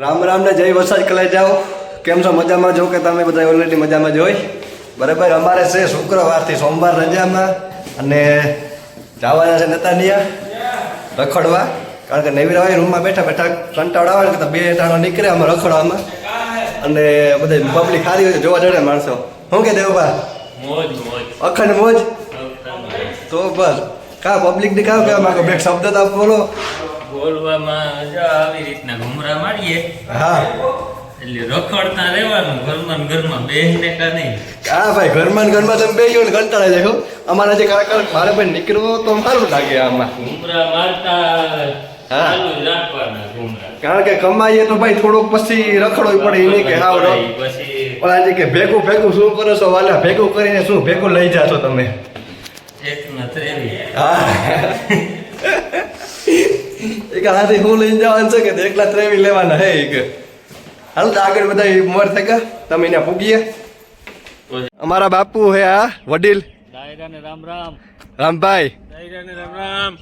રામ રામ ને જય વરસાદ કલાઈ જાઓ. કેમ છો? મજામાં જો કે તમે બધા ઓલરેડી મજામાં જ હોય? બરાબર અમારે છે શુક્રવારથી સોમવાર રજામાં અને જવાના છે નતાનિયા રખડવા. કારણ કે નવી રૂમમાં બેઠા બેઠા કંટાળ આવે કે તો બે ટાણા નીકળે અમે રખડવામાં. અને બધા પબ્લિક ખાલી હોય જોવા જડે માણસો. શું કે દેવભા? અખંડ મોજ? તો બસ. કા પબ્લિક ને કામ કહેવા માંગો બે શબ્દ તો બોલો બોલવામાં જો આવી રીતના ઘુમરા મારીએ હા. એટલે રખડતા રહેવાનું ઘરમાં ઘરમાં બેસને કા નહીં. હા ભાઈ ઘરમાં ઘરમાં તમે બે ને કંટાળા જાય. અમારા જે કાકા મારે ભાઈ નીકળવો તો સારું લાગે આમાં. ઘુમરા મારતા હા. ચાલુ રાખવાના ઘુમરા. કારણ કે કમાઈએ તો ભાઈ થોડોક પછી રખડો પડે એ નહીં કે હાવ પછી પણ આજે કે ભેગું ભેગું શું કરો છો? વાલા ભેગું કરીને શું? ભેગું લઈ જાશો તમે. એક ન ત્રેવી હા. એ કે હાથી હું લઈને જવાનું છે કે એકલા ત્રેવી લેવાના હે કે. હાલ તો આગળ બધા મોર થઈ ગયા તમે એને પૂગીએ અમારા બાપુ હે આ વડીલ. રામ રામ. રામભાઈ. દાયરા રામ રામ.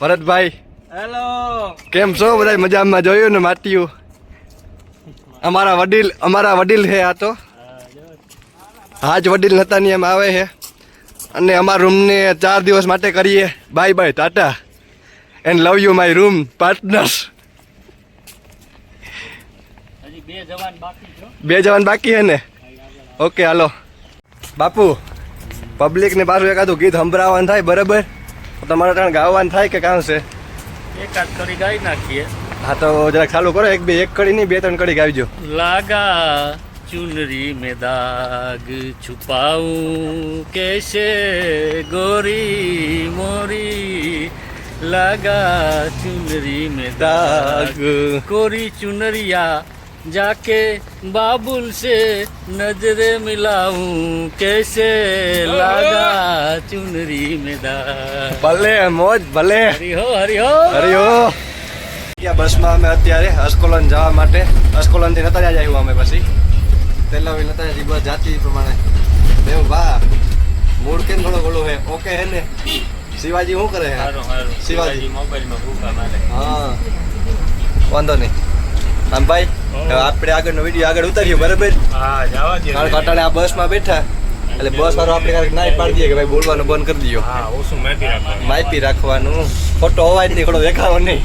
ભરતભાઈ. હેલો. કેમ છો? બધા મજામાં જોયું ને માટીયું અમારા વડીલ અમારા વડીલ છે આ તો. હાજ વડીલ નતાની એમ આવે છે અને અમારા રૂમને ચાર દિવસ માટે કરીએ. Bye bye tata. And love you my room partners બે જવાન બાકી હે. ને? ઓકે હાલો. બાપુ પબ્લિકને પાછું એકાદું ગીત સંભળાવવાનું થાય બરાબર? તમારે ત્યાં ગાવાનું થાય કે કામ છે? એકાદ કરી ગાઈ નાખીએ. હા તો જરાક ચાલુ કરો. એક બે એક કડી નહીં બે ત્રણ કડી ગાવજો લાગા ચુનરી મે દાગ છુપાવ કે છે ગોરી મોરી लगा चुनरी में दाग कोरी चुनरिया जाके बाबुल से नजरे मिलाऊं कैसे लगा चुनरी में दाग ભલે મોજ ભલે हरि हो हरि हो હરિયો ત્યાં બસમાં અમે અત્યારે અસ્કોલન જવા માટે અસ્કોલનથી નતા જાય આવ્યું અમે પછી તેલાવી નતા જાય બસ જાતિ પ્રમાણે દેવ ભા મૂળ કેમ થોડો ઓલો હે ઓકે હે ને શિવાજી શું કરે? હે હારું હારું શિવાજી. મોબાઈલમાં ભૂખા મારે. હા. વાંધો નહીં. આમ ભાઈ આપણે આગળનો વીડિયો આગળ ઉતારીએ બરાબર? હા જવા દે. કારણ કે અટાણે આ બસમાં બેઠા. એટલે બસ વાળો આપણે ક્યારેક ના પાડી દઈએ કે ભાઈ બોલવાનું બંધ કરી દો હા ઓછું મેથી રાખવાનું. માહિતી રાખવાનું. ખોટો અવાજ નહીં ખોટો દેખાવો નહીં.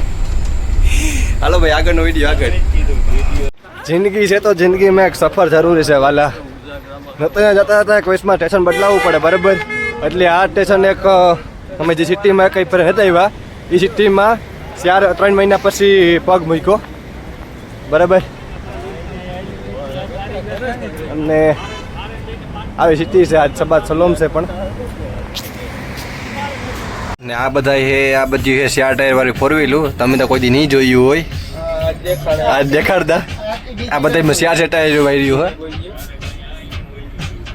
હાલો ભાઈ આગળનો વીડિયો આગળ. જિંદગી છે તો જિંદગીમાં એક સફર જરૂરી છે વાલા. નતા જતા હતા કોઈસમાં સ્ટેશન બદલાવવું પડે બરાબર? એટલે આ સ્ટેશન એક અમે જે સિટીમાં કંઈ પર હતા આવ્યા એ સિટીમાં ચાર, ત્રણ મહિના પછી પગ મૂક્યો. બરાબર? અને આવી સિટી છે, આજ સબાદ સલોમ છે પણ. ને આ બધા હે, આ બધી હે ચાર ટાયર વાળી ફોર વ્હીલું તમે તો કોઈ દી નહીં જોયું હોય. આ દેખાડતા. આ બધા ચાર ચાર ટાયર વાળી હોય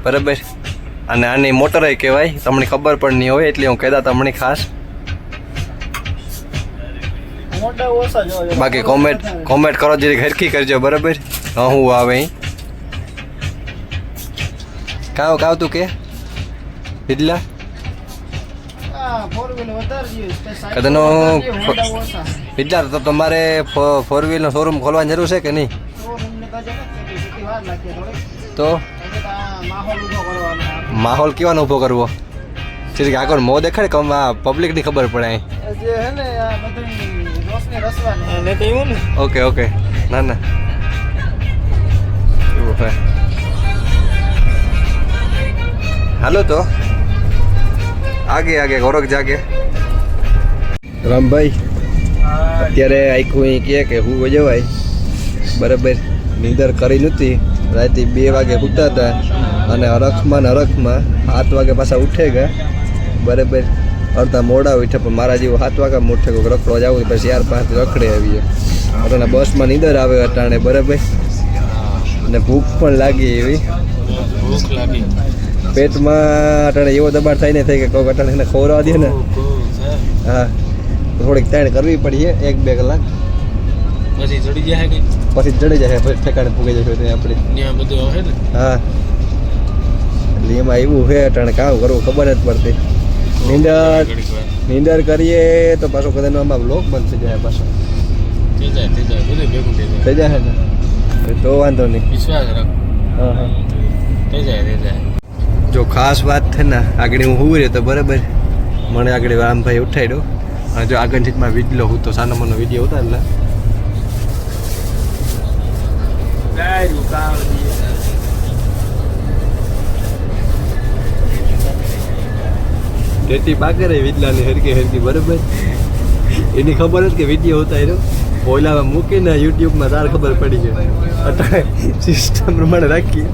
બરાબર? અને આની મોટર કહેવાય તમને ખબર પણ નહીં હોય એટલે હું કહેતા તમને ખાસ. બાકી કોમેન્ટ કોમેન્ટ કરો જરી ઘરકી કરજો બરાબર? હું આવે કાવ કાવ તું કે? બિડલા કદનો બિડલા તો તમારે ફોર વ્હીલનો શોરૂમ ખોલવાની જરૂર છે કે નહીં? તો? માહોલ કેવાનો ઊભો કરવો? સીધી આગળ મો દેખાડે કે પબ્લિકની ખબર પડે અહીં? Okay okay. ના ના. એવું હાલો તો. આગે આગે ગોરખ જાગે. રામભાઈ અત્યારે આખું અહીં કહે કે હું જવાય બરાબર નીંદર કરી નહોતી. રાતે બે વાગે ઉઠતા હતા. અને હરખમાં ને હરખમાં સાત વાગે પાછા ઉઠે ગયા. બરાબર અડધા મોડા ઉઠે પણ મારા જેવો સાત વાગે ઉઠે કોઈ રખડો જાવ પછી ચાર પાંચ રખડે આવીએ. અટાણે બસમાં નીંદર આવે અટાણે બરાબર? અને ભૂખ પણ લાગી એવી. ભૂખ લાગી. પેટમાં અટાણે એવો દબાણ થાય ને થાય કે કોઈક અટાણે એને ખવડાવવા દે ને. હા. થોડીક તાણ કરવી પડીએ એક બે કલાક. પછી ચડી જાય પછી ચડી જાય પછી ઠેકાણે પૂગી જશે આપણે. ત્યાં બધું આવે ને? હા. એમાં એવું છે ટાણે કામ કરવું ખબર જ પડતી. નીંદર નીંદર કરીએ તો પાછો કદાચ આમાં બ્લોક બંધ થઈ જાય પાછો. થઈ જાય થઈ જાય બધું ભેગું થઈ જાય. થઈ જાય ને? તો વાંધો નહીં. વિશ્વાસ રાખ. હા હા. થઈ જાય થઈ જાય. જો ખાસ વાત છે ને આગળ હું હું રહ્યો તો બરાબર. મને આગળ રામભાઈ ઉઠાડ્યો અને જો આગળ સીટમાં વીજલો હું તો સાનો મનો વીડિયો ઉતારેલા. ટેટી પાકે રહી વિડલાની હરકી હરકી, બરાબર? એની ખબર જ કે વીડિયો ઉતાર્યો ઓલામાં મૂકીને યુટ્યુબમાં તાર ખબર પડી ગઈ અત્યારે સિસ્ટમ પ્રમાણે રાખી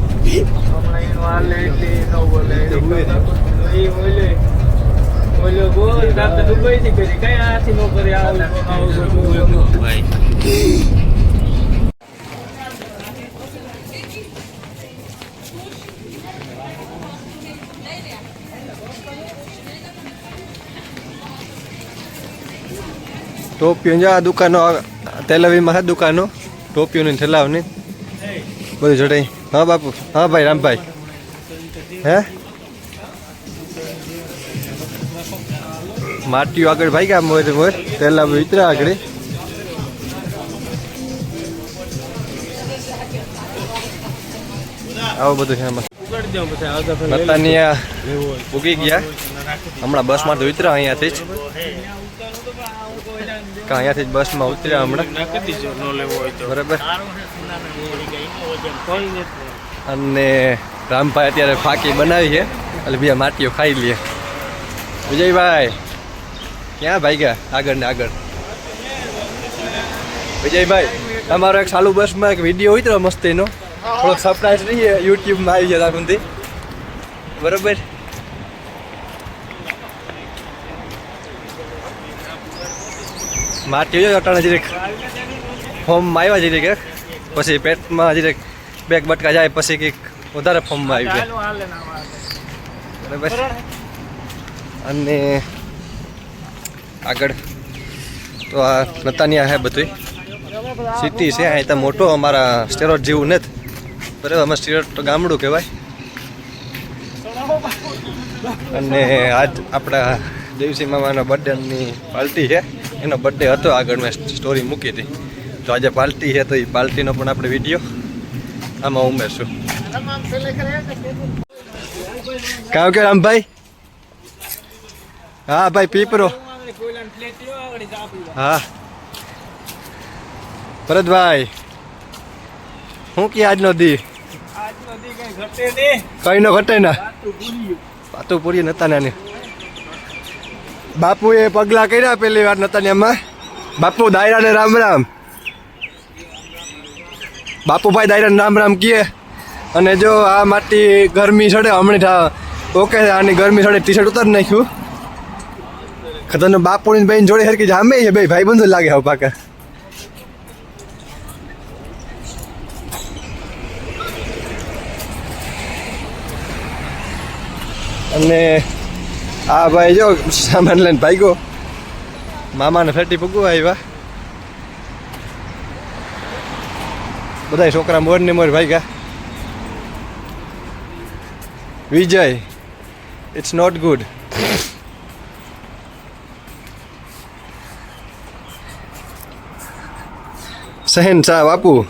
ટોપિયો જો દુકાનો તેલવીમાં હે દુકાનો ટોપિયોની ઠેલાવની. બધું જડાઈ હા બાપુ, હા ભાઈ, રામભાઈ. હે? માટીઓ આગળ ભાઈ ગયા મોર મોર. તેલા વિતરા આગળ. આવું બધું છે એમાં ઉગી ગયા. હમણાં બસમાં તો વિતરા અહીંયાથી જ. કે અહીંયાથી જ બસમાં ઉતર્યા હમણાં? બરાબર. અને રામભાઈ અત્યારે ફાકી બનાવી છે. એટલે બીજા માટીઓ ખાઈ લઈએ વિજયભાઈ ક્યાં ભાઈ ગયા? આગળ ને આગળ. વિજયભાઈ તમારો એક સાલું બસમાં એક વીડિયો ઉતરો મસ્તીનો. થોડોક સરપ્રાઈઝ રહીએ યુટ્યુબમાં આવી જાય રાખુંથી બરાબર? માટી જો અટાણે જરીક. ફોર્મમાં આવ્યા જરીક એક. પછી પેટમાં જરીક બેગ બટકા જાય પછી કંઈક વધારે ફોર્મમાં આવી ગયા. બરાબર. અને આગળ તો આ નતાનિયા હે બધું સિટી છે અહીં તો મોટો અમારા સ્ટેરોટ જેવું નથી. બરાબર અમે સ્ટેરોટ તો ગામડું કહેવાય. અને આજ આપણા દેવસી મામાના બર્થડેની પાર્ટી છે. એનો બર્થડે હતો આગળ મેં સ્ટોરી મૂકી હતી. તો આજે પાર્ટી છે તો એ પાર્ટીનો પણ આપણે વીડિયો આમાં ઉમેરશું. કામ કે રામભાઈ? હા ભાઈ પીપરો. હા. ભરતભાઈ શું કે આજનો દી? કઈ નો ઘટે ના? પાતું પૂરી નતા નાની બાપુએ પગલા કર્યા પેલી વાર નતાનિયામાં બાપુ દાયરા ને રામ રામ. બાપુભાઈ દાયરા રામ રામ કીએ. અને જો આ માટી ગરમી સડે હમણાં ઓકે, આની ગરમી સડે ટી શર્ટ ઉતારી નાખ્યું. ખતરનો બાપુની બેન જોડે હરકી જામે છે ભાઈ ભાઈ બંધુ લાગે હવે પાકા અને આ ભાઈ જો, સામાન લઈને ભાગ્યો. મામાને ફેટી ભૂગવા આવ્યા બધા છોકરા મોર ને મોર ભાગ્યા. વિજય ઇટ્સ નોટ ગુડ સહેન શાહ મોહી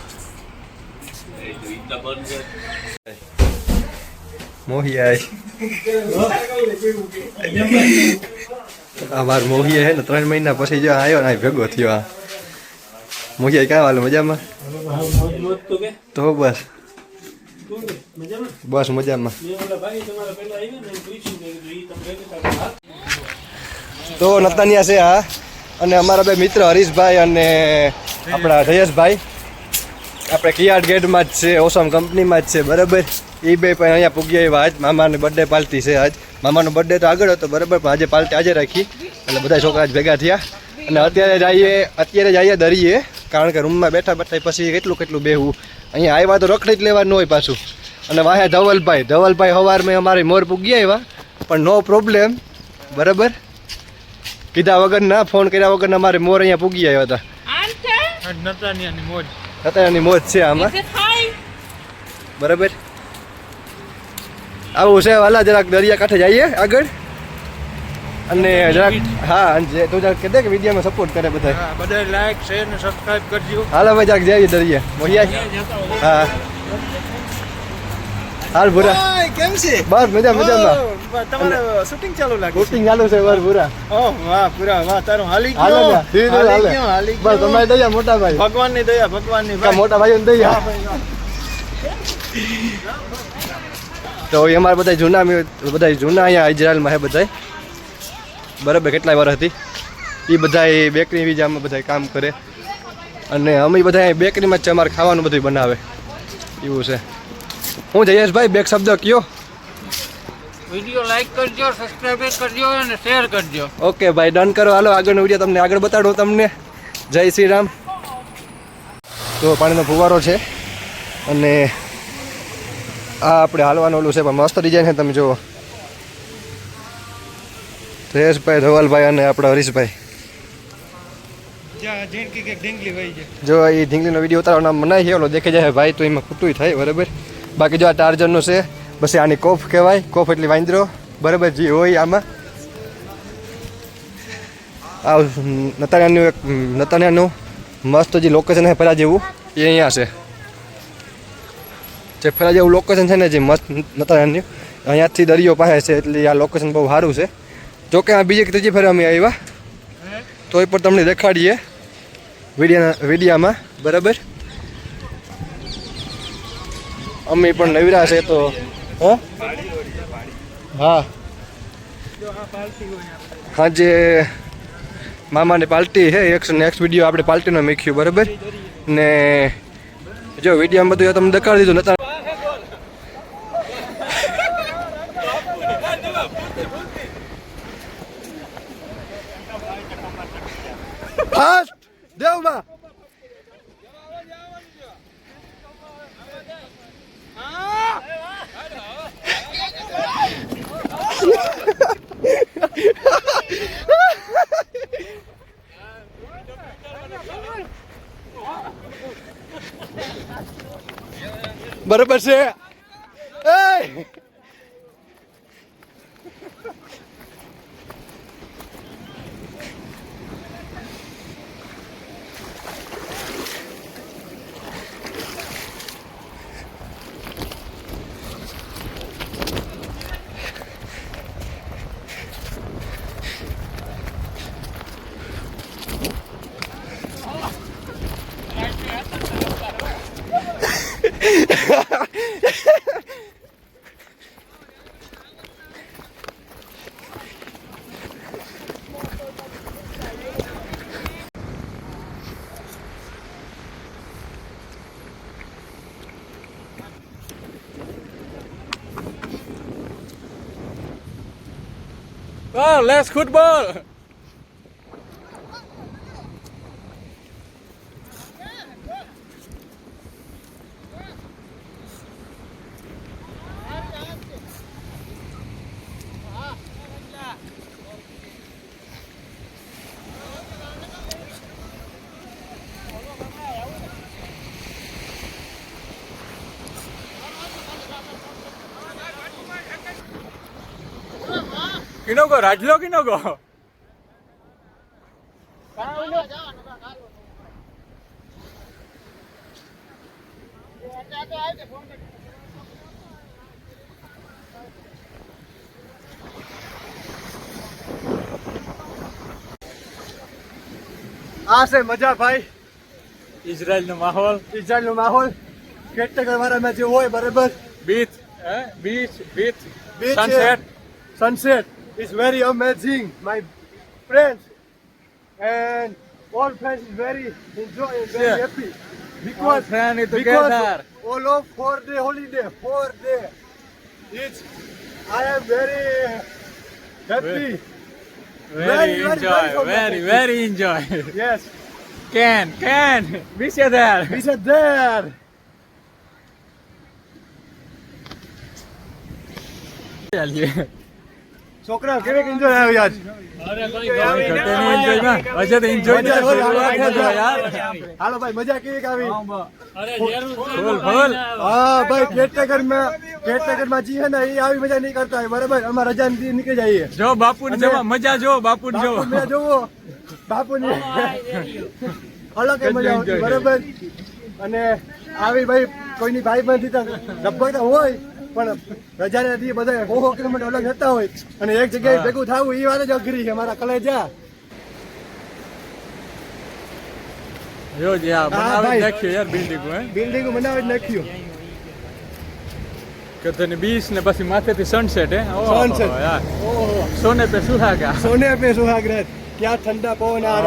મોહિયા અમાર મોહિયા હે ને ત્રણ મહિના પછી જો આવ્યો ને ભેગો થયો આ. મોહિયા ક્યાં વાલો મજામાં? તો બસ. બસ મજામાં. તો નતાનિયા છે હા અને અમારા બે મિત્ર હરીશભાઈ અને આપણા જયેશભાઈ. આપણે કિયાર્ડ ગેટમાં જ છે, ઓસમ કંપનીમાં જ છે, બરાબર? એ બે પણ અહીંયા પૂગી આવ્યા આજ. મામાની બર્થડે પાર્ટી છે આજ. મામાનો બર્થડે તો આગળ હતો બરાબર પણ આજે પાર્ટી આજે રાખી. એટલે બધા છોકરા જ ભેગા થયા. અને અત્યારે જઈએ અત્યારે જઈએ દરિયે કારણ કે રૂમમાં બેઠા બેઠા પછી કેટલું કેટલું બેહવું અહીંયા આવ્યા તો રખડી જ લેવાનું હોય પાછું. અને વાહે ધવલભાઈ ધવલભાઈ સવારમાં અમારે મોર પૂગી આવ્યા પણ નો પ્રોબ્લેમ બરાબર? કીધા વગર ના ફોન કર્યા વગર અમારે મોર અહીંયા પૂગી આવ્યા હતા. નતાની મોજ. છે આમાં. બરાબર? આવું છે વાલા જરાક દરિયા કાંઠે જઈએ આગળ. અને જરાક હા તું જરાક કહી દે કે વિડીયોમાં સપોર્ટ કરે બધા. બધા લાઈક શેર ને સબસ્ક્રાઇબ કરજો. હાલો ભાઈ જરાક જઈએ દરિયા. મોહિયા હા. હાલ ભૂરા. કેમ છે? બસ મજા મજામાં. તમારે શૂટિંગ ચાલુ લાગે શૂટિંગ ચાલુ છે બસ ભૂરા. ઓહ વાહ પૂરા વાહ તારું હાલી હાલો ગયો. હાલી ગયો હાલી હાલે. ગયો હાલી બસ તમારી દયા મોટા ભાઈ. ભગવાનની દયા ભગવાનની કા મોટા ભાઈઓ દયા? તો એ અમારા બધા જૂના બધા જૂના અહીંયા ઇઝરાયલમાં હે બધા બરાબર કેટલાય વાર હતી. એ બધા બેકરી બીજામાં બધા કામ કરે. અને અમે બધા બેકરીમાં જ છે અમારે ખાવાનું બધું બનાવે. એવું છે. હું જયેશભાઈ બેક શબ્દ કયો? વીડિયો લાઈક કરજો સબસ્ક્રાઇબ કરજો અને શેર કરજો. ઓકે ભાઈ ડન કરો. હાલો આગળનો વીડિયો તમને આગળ બતાડો તમને. જય શ્રી રામ. તો પાણીનો ફુવારો છે. અને આ આપણે હાલવાનું ઓલું છે પણ મસ્ત ડિઝાઇન છે તમે જુઓ. જયેશભાઈ ધવાલભાઈ અને આપણા હરીશભાઈ. જો એ ઢીંગલીનો વીડિયો ઉતારવાનો મનાય છે ઓલો દેખી જાય ભાઈ તો એમાં ખોટું થાય બરાબર? બાકી જો આ ટાર્જનનું છે બસ આની કોફ કહેવાય કોફ એટલે વાંદરો બરાબર? જે હોય આમાં. આ નતાનિયાનું એક નતાનિયાનું મસ્ત જે લોકેશન છે પહેલાં જેવું એ અહીંયા છે. જે ફરા જેવું લોકેશન છે ને જે મસ્ત નતાણિયાનું અહીંયાથી દરિયો પાસે છે, એટલે આ લોકેશન બહુ સારું છે. જોકે આ બીજી કે ત્રીજી ફેર અમે આવ્યા. તો એ પણ તમને દેખાડીએ વિડીયા વિડીયામાં. બરાબર? અમે પણ નવીરા છે તો, હા? હા. જે મામાની પાર્ટી છે, એક નેક્સ્ટ વીડિયો આપણે પાર્ટીનો મીખ્યું બરાબર? ને જો વિડીયોમાં બધું તમને દેખાડી દીધું, નતા બરોબર છે Ah, oh, let's football. કિનો ગો રાજલો કિનો ગો આ છે મજા ભાઈ. ઇઝરાયલ નો માહોલ. ઇઝરાયલનો માહોલ. કેટેગર વાળામાં જે હોય બરાબર. Beach beach beach. Sunset sunset It's very amazing, my friends. And all friends is very enjoy and very Yeah. happy. Because, friend is together. because all of four day holiday, four day. It's, I am very happy. Very, Very, very, enjoy. very Very, very enjoy. Yes, Can, can. We you there. we are there. you. છોકરા કેવી enjoy આવ્યો યાર હશે તો enjoy મજા મજા હાલો ભાઈ મજા કેવી આવી? ફૂલ. હા ભાઈ કેટનગરમાં કેટનગરમાં જીએ ને એ આવી મજા નહીં કરતા બરાબર અમારે રજા ની નીકળી જઈએ જો બાપુ ને જવા મજા જો બાપુ જો બાપુ મેં જોવો બાપુ ની અલગ જ મજા આવતી બરાબર. અને આવી ભાઈ કોઈની ભાઈ બંધી તો હોય. પણ રજાના દી બધા હો કિલોમીટર અલગ જતા હોય. અને એક જગ્યાએ ભેગું થવું એ વાત જ અઘરી છે મારા કલેજા. જો જે આ બનાવી નાખ્યું યાર બિલ્ડિંગ હે? બિલ્ડિંગ બનાવી નાખ્યું. કે તને બીચ ને પછી માથેથી સનસેટ હે? સનસેટ ઓહો. સોને પે સુહાગા. સોને પે સુહાગ રાત ક્યાં ઠંડા પવન આ